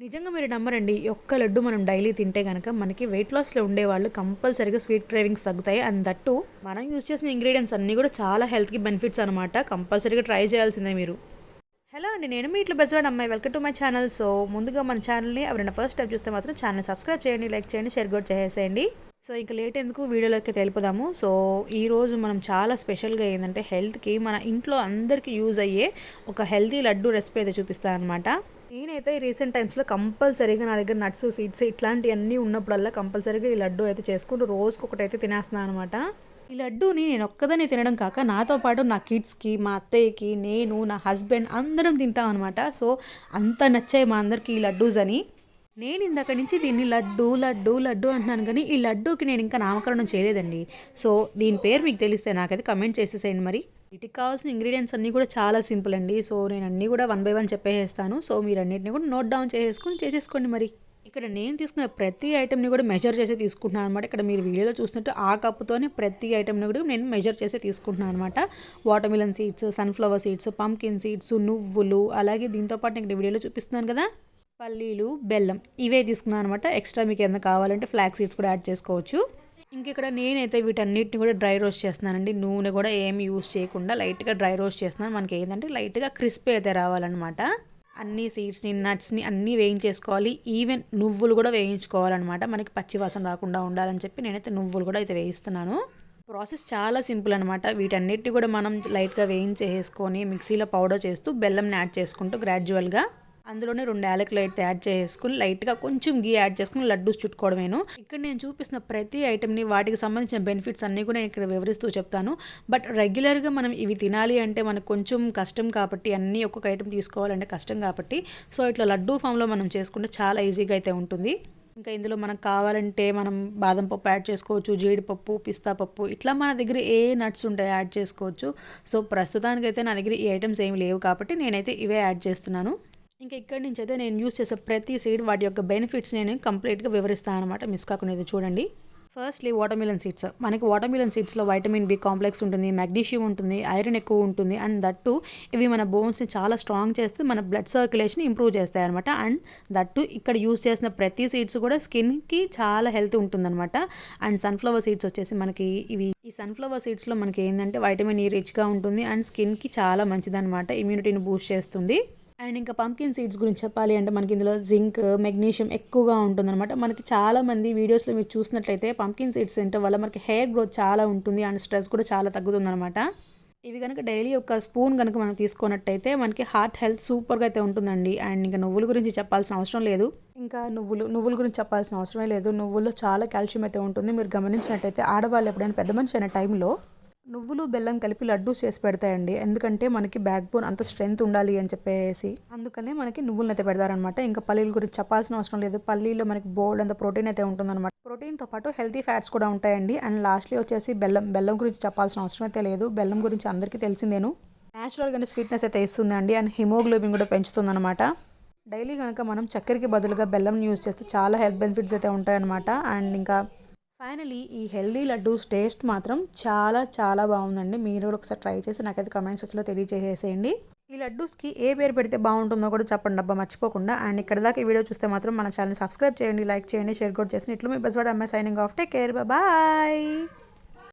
నిజంగా మీరు నమ్మరండి ఒక్క లడ్డు మనం డైలీ తింటే కనుక మనకి వెయిట్ లాస్లో ఉండేవాళ్ళు కంపల్సరీగా స్వీట్ క్రేవింగ్స్ తగ్గుతాయి. అండ్ దట్టు మనం యూజ్ చేసిన ఇంగ్రీడియంట్స్ అన్నీ కూడా చాలా హెల్త్కి బెనిఫిట్స్ అనమాట కంపల్సరీగా ట్రై చేయాల్సిందే మీరు. హలో అండి నేను మీ ఇట్లా బెజవాడ్ అమ్మాయి. Welcome to my channel so ముందుగా మన ఛానల్ని ఎవరైనా ఫస్ట్ టైం చూస్తే మాత్రం ఛానల్ సబ్స్క్రైబ్ చేయండి లైక్ చేయండి షేర్ కూడా చేసేయండి సో ఇంకా లేట్ ఎందుకు వీడియోలోకి తెలుపుదాము? సో ఈరోజు మనం చాలా స్పెషల్గా ఏంటంటే హెల్త్కి మన ఇంట్లో అందరికీ యూజ్ అయ్యే ఒక హెల్తీ లడ్డు రెసిపీ అయితే చూపిస్తాను అనమాట నేనైతే రీసెంట్ టైమ్స్లో కంపల్సరీగా నా దగ్గర నట్స్ సీడ్స్ ఇట్లాంటివన్నీ ఉన్నప్పుడల్లా కంపల్సరీగా ఈ లడ్డు అయితే చేసుకుంటూ రోజుకి ఒకటి అయితే తినేస్తున్నాను అనమాట ఈ లడ్డూని నేను ఒక్కదాన్ని తినడం కాక నాతో పాటు నా కిడ్స్కి మా అత్తయ్యకి నేను నా హస్బెండ్ అందరం తింటాం అనమాట సో అంత నచ్చాయి మా అందరికీ ఈ లడ్డూస్ అని. నేను ఇందాక నుంచి దీన్ని లడ్డు లడ్డు లడ్డు అంటున్నాను కానీ ఈ లడ్డూకి నేను ఇంకా నామకరణం చేయలేదండి. సో దీని పేరు మీకు తెలిస్తే నాకైతే కమెంట్ చేసేసేయండి మరి. వీటికి కావాల్సిన ఇంగ్రీడియంట్స్ అన్నీ కూడా చాలా సింపుల్ అండి. సో నేను అన్నీ కూడా వన్ బై వన్ చెప్పేస్తాను సో మీరు అన్నింటినీ కూడా నోట్ డౌన్ చేసేసుకొని చేసేసుకోండి మరి. ఇక్కడ నేను తీసుకున్న ప్రతి ఐటెంని కూడా మెజర్ చేసి తీసుకుంటున్నాను అనమాట ఇక్కడ మీరు వీడియోలో చూసినట్టు ఆ కప్పుతోనే ప్రతి ఐటెంని కూడా నేను మెజర్ చేసి తీసుకుంటున్నాను అనమాట watermelon seeds sunflower seeds pumpkin seeds నువ్వులు అలాగే దీంతోపాటు ఇక్కడ వీడియోలో చూపిస్తున్నాను కదా. పల్లీలు బెల్లం ఇవే తీసుకున్నాను అనమాట ఎక్స్ట్రా మీకు ఏమైనా కావాలంటే ఫ్లాక్ సీడ్స్ కూడా యాడ్ చేసుకోవచ్చు. ఇంక ఇక్కడ నేనైతే వీటన్నిటిని కూడా డ్రై రోస్ట్ చేస్తున్నానండి. నూనె కూడా ఏమి యూస్ చేయకుండా లైట్గా డ్రై రోస్ట్ చేస్తున్నాను. మనకి ఏంటంటే లైట్గా క్రిస్పీ అయితే రావాలన్నమాట. అన్ని సీడ్స్ని నట్స్ని అన్నీ వేయించేసుకోవాలి. ఈవెన్ నువ్వులు కూడా వేయించుకోవాలన్నమాట. మనకి పచ్చివాసన రాకుండా ఉండాలని చెప్పి నేనైతే నువ్వులు కూడా అయితే వేయిస్తున్నాను. ప్రాసెస్ చాలా సింపుల్ అనమాట వీటన్నిటి కూడా మనం లైట్గా వేయించేసుకొని మిక్సీలో పౌడర్ చేస్తూ బెల్లంని యాడ్ చేసుకుంటూ గ్రాడ్యువల్గా అందులోనే రెండు యాలకులు అయితే యాడ్ చేసుకుని లైట్గా కొంచెం గీ యాడ్ చేసుకుని లడ్డూస్ చుట్టుకోవడమేను. ఇక్కడ నేను చూపిస్తున్న ప్రతి ఐటెంని వాటికి సంబంధించిన బెనిఫిట్స్ అన్నీ కూడా నేను ఇక్కడ వివరిస్తూ చెప్తాను. బట్ రెగ్యులర్గా మనం ఇవి తినాలి అంటే మనకు కొంచెం కష్టం కాబట్టి అన్నీ ఒక్కొక్క ఐటెం తీసుకోవాలంటే కష్టం కాబట్టి సో ఇట్లా లడ్డూ ఫామ్లో మనం చేసుకుంటే చాలా ఈజీగా అయితే ఉంటుంది. ఇంకా ఇందులో మనకు కావాలంటే మనం బాదం పప్పు యాడ్ చేసుకోవచ్చు జీడిపప్పు పిస్తా పప్పు ఇట్లా మన దగ్గర ఏ నట్స్ ఉంటాయో యాడ్ చేసుకోవచ్చు. సో ప్రస్తుతానికైతే నా దగ్గర ఈ ఐటమ్స్ ఏమి లేవు కాబట్టి నేనైతే ఇవే యాడ్ చేస్తున్నాను. ఇంకా ఇక్కడి నుంచి అయితే నేను యూస్ చేసే ప్రతి సీడ్ వాటి యొక్క బెనిఫిట్స్ నేను కంప్లీట్గా వివరిస్తాను అనమాట మిస్ కాకుండా చూడండి. ఫస్ట్లీ వాటర్మిలన్ సీడ్స్ మనకి వాటర్మిలన్ సీడ్స్లో వైటమిన్ బి కాంప్లెక్స్ ఉంటుంది మెగ్నీషియం ఉంటుంది ఐరన్ ఎక్కువ ఉంటుంది అండ్ దట్టు ఇవి మన బోన్స్ని చాలా స్ట్రాంగ్ చేస్తే మన బ్లడ్ సర్క్యులేషన్ ఇంప్రూవ్ చేస్తాయి అనమాట అండ్ దట్టు ఇక్కడ యూస్ చేసిన ప్రతి సీడ్స్ కూడా స్కిన్కి చాలా హెల్త్ ఉంటుందన్నమాట అండ్ సన్ఫ్లవర్ సీడ్స్ వచ్చేసి మనకి ఇవి ఈ సన్ఫ్లవర్ సీడ్స్లో మనకి ఏంటంటే వైటమిన్ ఈ రిచ్గా ఉంటుంది అండ్ స్కిన్కి చాలా మంచిదన్నమాట ఇమ్యూనిటీని బూస్ట్ చేస్తుంది. అండ్ ఇంకా పంకిన్ సీడ్స్ గురించి చెప్పాలి అంటే మనకి ఇందులో జింక్ మెగ్నీషియం ఎక్కువగా ఉంటుందన్నమాట. మనకి చాలా మంది వీడియోస్లో మీరు చూసినట్లయితే పంకిన్ సీడ్స్ తింటే వల్ల మనకి హెయిర్ గ్రోత్ చాలా ఉంటుంది అండ్ స్ట్రెస్ కూడా చాలా తగ్గుతుందన్నమాట. ఇవి కనుక డైలీ ఒక స్పూన్ కనుక మనం తీసుకున్నట్టయితే మనకి హార్ట్ హెల్త్ సూపర్గా అయితే ఉంటుందండి. అండ్ ఇంకా నువ్వుల గురించి చెప్పాల్సిన అవసరం లేదు. ఇంకా నువ్వులు నువ్వుల గురించి చెప్పాల్సిన అవసరమే లేదు. నువ్వుల్లో చాలా కాల్షియం అయితే ఉంటుంది. మీరు గమనించినట్టయితే ఆడవాళ్ళు ఎప్పుడైనా పెద్ద మనిషి అయిన టైంలో నువ్వులు బెల్లం కలిపి లడ్డు చేసి పెడతాయండి. ఎందుకంటే మనకి బ్యాక్ బోన్ అంత స్ట్రెంత్ ఉండాలి అని చెప్పేసి. అందుకనే మనకి నువ్వులను అయితే పెడతారనమాట ఇంకా పల్లీల గురించి చెప్పాల్సిన అవసరం లేదు. పల్లీలో మనకి బోల్డ్ అంత ప్రోటీన్ అయితే ఉంటుందన్నమాట. ప్రోటీన్తో పాటు హెల్తీ ఫ్యాట్స్ కూడా ఉంటాయండి. అండ్ లాస్ట్లీ వచ్చేసి బెల్లం బెల్లం గురించి చెప్పాల్సిన అవసరం అయితే లేదు. బెల్లం గురించి అందరికీ తెలిసిందేను న్యాచురల్గానే స్వీట్నెస్ అయితే ఇస్తుందండి. అండ్ హిమోగ్లోబిన్ కూడా పెంచుతుందన్నమాట. డైలీ కనుక మనం చక్కెరకి బదులుగా బెల్లం యూజ్ చేస్తే చాలా హెల్త్ బెనిఫిట్స్ అయితే ఉంటాయన్నమాట. అండ్ ఇంకా ఫైనలీ ఈ హెల్దీ లడ్డూస్ టేస్ట్ మాత్రం చాలా చాలా బాగుందండి. మీరు కూడా ఒకసారి ట్రై చేసి నాకైతే కమెంట్ సెక్షన్లో తెలియజేసేయండి. ఈ లడ్డూస్కి ఏ పేరు పెడితే బాగుంటుందో కూడా చెప్పండి అబ్బా మర్చిపోకుండా. అండ్ ఇక్కడ దాకా ఈ వీడియో చూస్తే మాత్రం మన ఛానల్ సబ్స్క్రైబ్ చేయండి లైక్ చేయండి షేర్ కూడా చేసి ఇట్లు మీ బస్ వాడు అమ్మాయి signing off take care bye